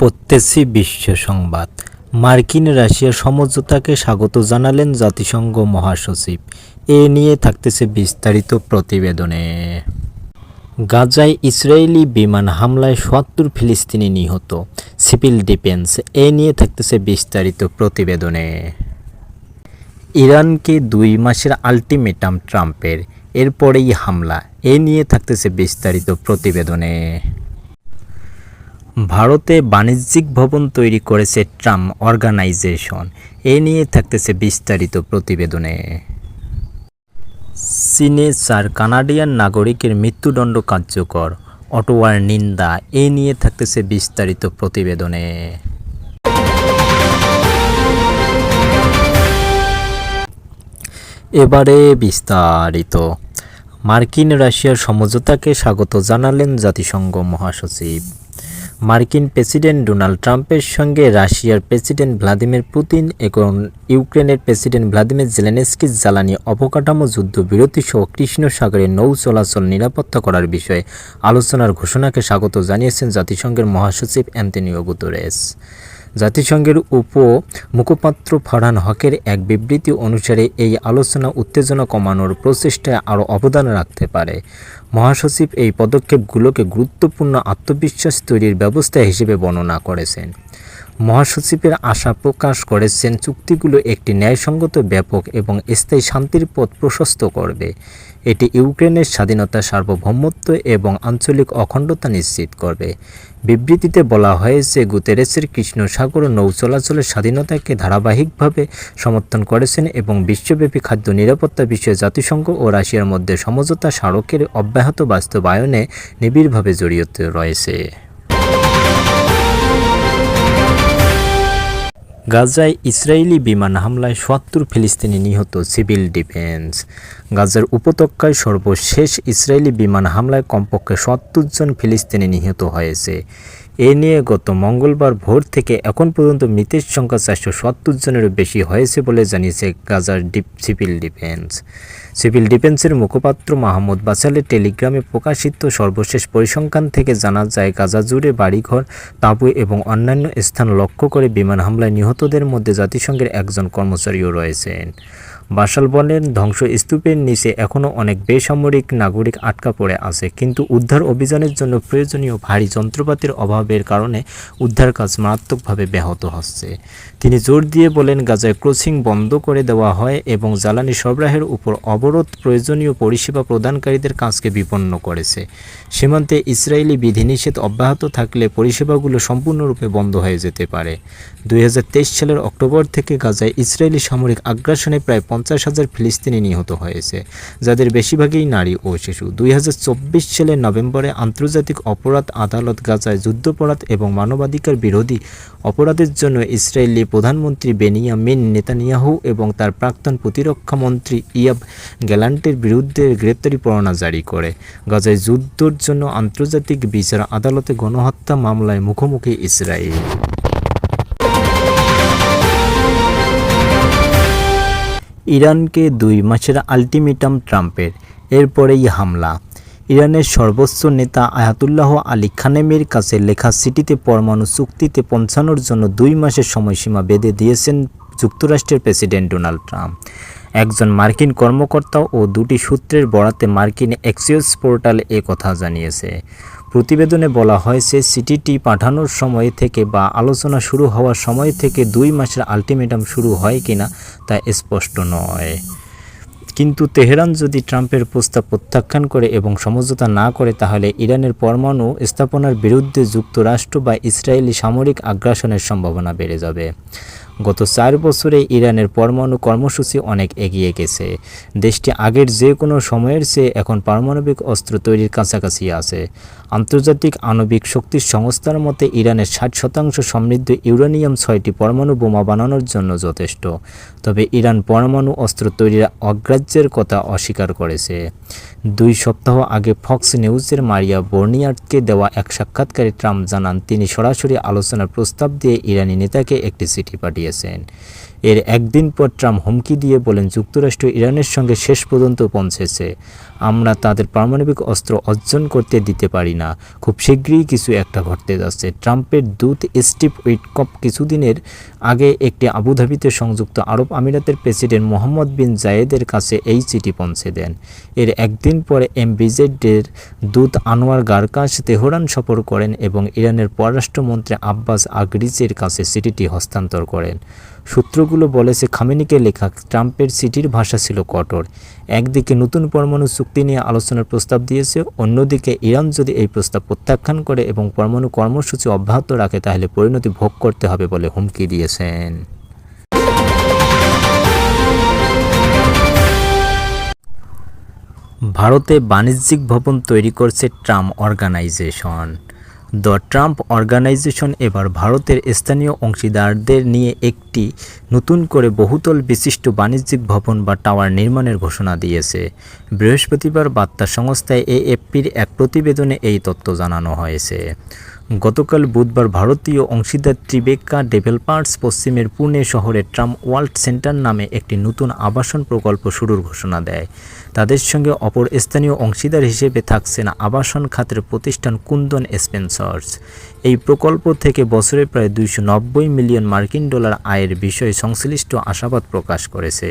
পড়তেছি বিশ্ব সংবাদ। মার্কিন রাশিয়া সমঝোতাকে স্বাগত জানালেন জাতিসংঘ মহাসচিব। এ নিয়ে থাকতেছে বিস্তারিত প্রতিবেদনে। গাজায় ইসরায়েলি বিমান হামলায় সত্তর ফিলিস্তিনি নিহত। সিভিল ডিফেন্স এ নিয়ে থাকতেছে বিস্তারিত প্রতিবেদনে। ইরানকে দুই মাসের আলটিমেটাম ট্রাম্পের। এরপরেই হামলা। এ নিয়ে থাকতেছে বিস্তারিত প্রতিবেদনে। ভারতে বাণিজ্যিক ভবন তৈরি করেছে ট্রাম্প অর্গানাইজেশন। এ নিয়ে থাকতেছে বিস্তারিত প্রতিবেদনে। চীনে চার কানাডিয়ান নাগরিকের মৃত্যুদণ্ড কার্যকর। অটোয়ার নিন্দা, এ নিয়ে থাকতেছে বিস্তারিত প্রতিবেদনে। এবারে বিস্তারিত। মার্কিন রাশিয়ার সমঝোতাকে স্বাগত জানালেন জাতিসংঘ মহাসচিব। মার্কিন প্রেসিডেন্ট ডোনাল্ড ট্রাম্পের সঙ্গে রাশিয়ার প্রেসিডেন্ট ভ্লাদিমির পুতিন এবং ইউক্রেনের প্রেসিডেন্ট ভ্লাদিমির জেলেনস্কি জ্বালানি অবকাঠামো যুদ্ধবিরতি সহ কৃষ্ণ সাগরে নৌ চলাচল নিরাপত্তা করার বিষয়ে আলোচনার ঘোষণাকে স্বাগত জানিয়েছেন জাতিসংঘের মহাসচিব অ্যান্টনিও গুতরেস। জাতিসংঘের উপ মুখপাত্র ফারহান হকের এক বিবৃতি অনুসারে এই আলোচনা উত্তেজনা কমানোর প্রচেষ্টায় আরও অবদান রাখতে পারে। মহাসচিব এই পদক্ষেপগুলোকে গুরুত্বপূর্ণ আত্মবিশ্বাস তৈরির ব্যবস্থা হিসেবে বর্ণনা করেছেন। মহাসচিবের আশা প্রকাশ করেছেন, চুক্তিগুলো একটি ন্যায়সঙ্গত, ব্যাপক এবং স্থায়ী শান্তির পথ প্রশস্ত করবে। এটি ইউক্রেনের স্বাধীনতা সার্বভৌমত্ব এবং আঞ্চলিক অখণ্ডতা নিশ্চিত করবে। বিবৃতিতে বলা হয়েছে, গুতেরেসের কৃষ্ণ সাগর নৌ চলাচলের স্বাধীনতাকে ধারাবাহিকভাবে সমর্থন করেছেন এবং বিশ্বব্যাপী খাদ্য নিরাপত্তা বিষয়ে জাতিসংঘ ও রাশিয়ার মধ্যে সমঝোতা স্মারকের অব্যাহত বাস্তবায়নে নিবিড়ভাবে জড়িত রয়েছে। গাজায় ইসরায়েলি বিমান হামলায় সত্তর ফিলিস্তিনি নিহত সিভিল ডিফেন্স। গাজার উপত্যকায় সর্বশেষ ইসরায়েলি বিমান হামলায় কমপক্ষে সত্তর জন ফিলিস্তিনি নিহত হয়েছে। এ নিয়ে গত মঙ্গলবার ভোর থেকে এখন পর্যন্ত মৃতের সংখ্যা চারশো সত্তর জনেরও বেশি হয়েছে বলে জানিয়েছে গাজার ডিপ, সিভিল ডিফেন্স। সিভিল ডিফেন্সের মুখপাত্র মাহমুদ বাসালের টেলিগ্রামে প্রকাশিত সর্বশেষ পরিসংখ্যান থেকে জানা যায়, গাজা জুড়ে বাড়িঘর, তাঁবু এবং অন্যান্য স্থান লক্ষ্য করে বিমান হামলায় নিহতদের মধ্যে জাতিসংঘের একজন কর্মচারীও রয়েছেন। বাসাল বলেন, ধ্বংসস্তূপের নিচে এখনও অনেক বেসামরিক নাগরিক আটকা পড়ে আছে। কিন্তু উদ্ধার অভিযানের জন্য প্রয়োজনীয় ভারী যন্ত্রপাতির অভাবের কারণে উদ্ধার কাজ মারাত্মকভাবে ব্যাহত হচ্ছে। তিনি জোর দিয়ে বলেন, গাজায় ক্রসিং বন্ধ করে দেওয়া হয় এবং জ্বালানি সরবরাহের উপর অবরোধ প্রয়োজনীয় পরিষেবা প্রদানকারীদের কাজকে বিপন্ন করেছে। সীমান্তে ইসরায়েলি বিধিনিষেধ অব্যাহত থাকলে পরিষেবাগুলো সম্পূর্ণরূপে বন্ধ হয়ে যেতে পারে। দুই হাজার তেইশ সালের অক্টোবর থেকে গাজায় ইসরায়েলি সামরিক আগ্রাসনে প্রায় পঞ্চাশ হাজার ফিলিস্তিনি নিহত হয়েছে, যাদের বেশিরভাগই নারী ও শিশু। দুই হাজার চব্বিশ সালের নভেম্বরে আন্তর্জাতিক অপরাধ আদালত গাজায় যুদ্ধাপরাধ এবং মানবাধিকার বিরোধী অপরাধের জন্য ইসরায়েলি প্রধানমন্ত্রী বেনিয়ামিন নেতানিয়াহু এবং তার প্রাক্তন প্রতিরক্ষা মন্ত্রী ইয়াব গ্যালান্টের বিরুদ্ধে গ্রেপ্তারি পরোয়ানা জারি করে। গাজায় যুদ্ধর জন্য আন্তর্জাতিক বিচার আদালতে গণহত্যা মামলায় মুখোমুখি ইসরায়েল। ইরানকে দুই মাসের আলটিমেটাম ট্রাম্পের। এরপরেই হামলা। ইরানের সর্বোচ্চ নেতা আয়াতুল্লাহ আলী খানেমের কাছে লেখা সিটিতে পরমাণু চুক্তিতে পৌঁছানোর জন্য দুই মাসের সময়সীমা বেঁধে দিয়েছেন যুক্তরাষ্ট্রের প্রেসিডেন্ট ডোনাল্ড ট্রাম্প। একজন মার্কিন কর্মকর্তা ও দুটি সূত্রের বরাতে মার্কিন এক্সিওস পোর্টাল এ কথা জানিয়েছে। প্রতিবেদনে বলা হয়েছে, সিটিটি পাঠানোর সময় থেকে বা আলোচনা শুরু হওয়ার সময় থেকে দুই মাসের আলটিমেটাম শুরু হয় কিনা তা স্পষ্ট নয়। কিন্তু তেহরান যদি ট্রাম্পের প্রস্তাব প্রত্যাখ্যান করে এবং সমঝোতা না করে, তাহলে ইরানের পরমাণু স্থাপনার বিরুদ্ধে যুক্তরাষ্ট্র বা ইসরায়েলি সামরিক আগ্রাসনের সম্ভাবনা বেড়ে যাবে। গত চার বছরে ইরানের পরমাণু কর্মসূচি অনেক এগিয়ে গেছে। দেশটি আগের যে কোনো সময়ের চেয়ে এখন পারমাণবিক অস্ত্র তৈরির কাছাকাছি আছে। আন্তর্জাতিক আণবিক শক্তি সংস্থার মতে, ইরানের ষাট শতাংশ সমৃদ্ধ ইউরেনিয়াম ছয়টি পরমাণু বোমা বানানোর জন্য যথেষ্ট। তবে ইরান পরমাণু অস্ত্র তৈরির অগ্রাহ্যের কথা অস্বীকার করেছে। দুই সপ্তাহ আগে ফক্স নিউজের মারিয়া বর্নিয়ার্টকে দেওয়া এক সাক্ষাৎকারে ট্রাম্প জানান, তিনি সরাসরি আলোচনার প্রস্তাব দিয়ে ইরানি নেতাকে একটি চিঠি পাঠিয়েছেন। obvious and এর একদিন পর ট্রাম্প হুমকি দিয়ে বলেন, যুক্তরাষ্ট্র ইরানের সঙ্গে শেষ পর্যন্ত পৌঁছেছে। আমরা তাদের পারমাণবিক অস্ত্র অর্জন করতে দিতে পারি না। খুব শীঘ্রই কিছু একটা ঘটতে যাচ্ছে। ট্রাম্পের দূত স্টিভ উইটকপ কিছুদিনের আগে একটি আবুধাবিতে সংযুক্ত আরব আমিরাতের প্রেসিডেন্ট মোহাম্মদ বিন জায়েদের কাছে এই চিঠি পৌঁছে দেন। এর একদিন পরে এমবিজেডের দূত আনোয়ার গারকাশ তেহরান সফর করেন এবং ইরানের পররাষ্ট্রমন্ত্রী আব্বাস আগরিজের কাছে চিঠিটি হস্তান্তর করেন। সূত্রগুলো বলেছে খামেনিকে লেখা ট্রাম্পের সিটির ভাষা ছিল কঠোর। একদিকে নতুন পরমাণু চুক্তি নিয়ে আলোচনার প্রস্তাব দিয়েছে, অন্যদিকে ইরান যদি এই প্রস্তাব প্রত্যাখ্যান করে এবং পরমাণু কর্মসূচি অব্যাহত রাখে, তাহলে পরিণতি ভোগ করতে হবে বলে হুমকি দিয়েছেন। ভারতে বাণিজ্যিক ভবন তৈরি করছে Trump organisation. The Trump organisation এবার ভারতের স্থানীয় অংশীদারদের নিয়ে একটি নতুন করে বহুতল বিশিষ্ট বাণিজ্যিক ভবন বা টাওয়ার নির্মাণের ঘোষণা দিয়েছে। বৃহস্পতিবার বার্তা সংস্থায় এএফপির এক প্রতিবেদনে এই তথ্য জানানো হয়েছে। গতকাল বুধবার ভারতীয় অংশীদার ত্রিবেকা ডেভেলপার্স পশ্চিমের পুনে শহরে ট্রাম্প ওয়ার্ল্ড সেন্টার নামে একটি নতুন আবাসন প্রকল্প শুরুর ঘোষণা দেয়। তাদের সঙ্গে অপর স্থানীয় অংশীদার হিসেবে থাকছেন আবাসন খাতের প্রতিষ্ঠান কুন্দন স্পেন্সার্স। এই প্রকল্প থেকে বছরে প্রায় দুইশো নব্বই মিলিয়ন মার্কিন ডলার আয়ের বিষয়ে সংশ্লিষ্ট আশাবাদ প্রকাশ করেছে।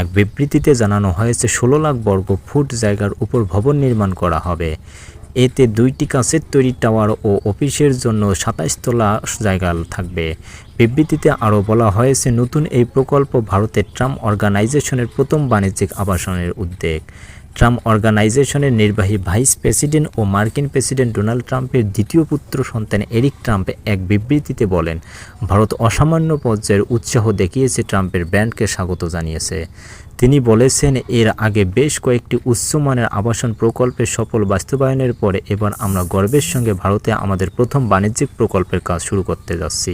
এক বিবৃতিতে জানানো হয়েছে, ষোলো লাখ বর্গ ফুট জায়গার উপর ভবন নির্মাণ করা হবে। এতে দুইটি কাঁচের তৈরি টাওয়ার ও অফিসের জন্য সাতাশ তলা জায়গা থাকবে। বিবৃতিতে আরও বলা হয়েছে, নতুন এই প্রকল্প ভারতের ট্রাম্প অর্গানাইজেশনের প্রথম বাণিজ্যিক আবাসনের উদ্যোগ। ট্রাম্প অর্গানাইজেশনের নির্বাহী ভাইস প্রেসিডেন্ট ও মার্কিন প্রেসিডেন্ট ডোনাল্ড ট্রাম্পের দ্বিতীয় পুত্র সন্তান এরিক ট্রাম্প এক বিবৃতিতে বলেন, ভারত অসামান্য পর্যায়ের উৎসাহ দেখিয়েছে ট্রাম্পের ব্র্যান্ডকে স্বাগত জানিয়েছে। তিনি বলেছেন, এর আগে বেশ কয়েকটি উচ্চমানের আবাসন প্রকল্পের সফল বাস্তবায়নের পরে এবার আমরা গর্বের সঙ্গে ভারতে আমাদের প্রথম বাণিজ্যিক প্রকল্পের কাজ শুরু করতে যাচ্ছি।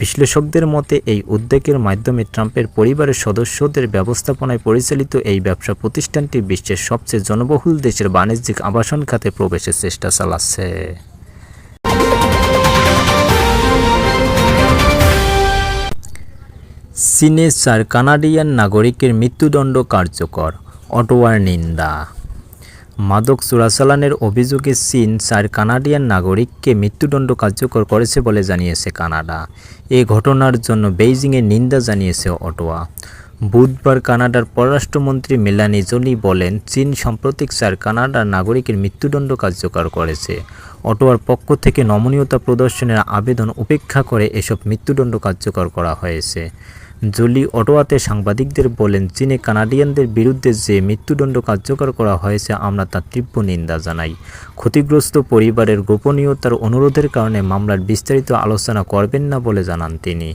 বিশ্লেষকদের মতে, এই উদ্যোগের মাধ্যমে ট্রাম্পের পরিবারের সদস্যদের ব্যবস্থাপনায় পরিচালিত এই ব্যবসা প্রতিষ্ঠানটি বিশ্বের সবচেয়ে জনবহুল দেশের বাণিজ্যিক আবাসন খাতে প্রবেশের চেষ্টা চালাচ্ছে। চীনে চার কানাডিয়ান নাগরিকের মৃত্যুদণ্ড কার্যকর। অটোয়ার নিন্দা। মাদক চোরাচালানের অভিযোগে চীন চার কানাডিয়ান নাগরিককে মৃত্যুদণ্ড কার্যকর করেছে বলে জানিয়েছে কানাডা। এ ঘটনার জন্য বেইজিংয়ের নিন্দা জানিয়েছে অটোয়া। বুধবার কানাডার পররাষ্ট্রমন্ত্রী মেলানি জোলি বলেন, চীন সাম্প্রতিক চার কানাডার নাগরিকের মৃত্যুদণ্ড কার্যকর করেছে। অটোয়ার পক্ষ থেকে নমনীয়তা প্রদর্শনের আবেদন উপেক্ষা করে এসব মৃত্যুদণ্ড কার্যকর করা হয়েছে। জোলি অটোয়াতে সাংবাদিকদের বলেন, চীনে কানাডিয়ানদের বিরুদ্ধে যে মৃত্যুদণ্ড কার্যকর করা হয়েছে, আমরা তার তীব্র নিন্দা জানাই। ক্ষতিগ্রস্ত পরিবারের গোপনীয়তার অনুরোধের কারণে মামলার বিস্তারিত আলোচনা করবেন না বলে জানান তিনি।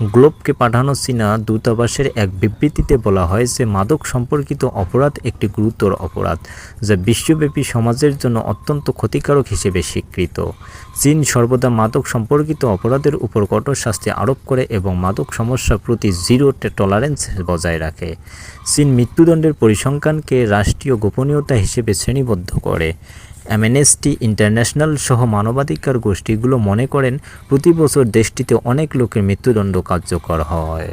গ্লোবকে পাঠানো চীনা দূতাবাসের এক বিবৃতিতে বলা হয় যে মাদক সম্পর্কিত অপরাধ একটি গুরুতর অপরাধ, যা বিশ্বব্যাপী সমাজের জন্য অত্যন্ত ক্ষতিকারক হিসেবে স্বীকৃত। চীন সর্বদা মাদক সম্পর্কিত অপরাধের উপর কঠোর শাস্তি আরোপ করে এবং মাদক সমস্যার প্রতি জিরো টলারেন্স বজায় রাখে। চীন মৃত্যুদণ্ডের পরিসংখ্যানকে রাষ্ট্রীয় গোপনীয়তা হিসেবে শ্রেণীবদ্ধ করে। অ্যামনেস্টি ইন্টারন্যাশনাল সহ মানবাধিকার গোষ্ঠীগুলো মনে করেন প্রতি বছর দেশটিতে অনেক লোকের মৃত্যুদণ্ড কার্যকর হয়।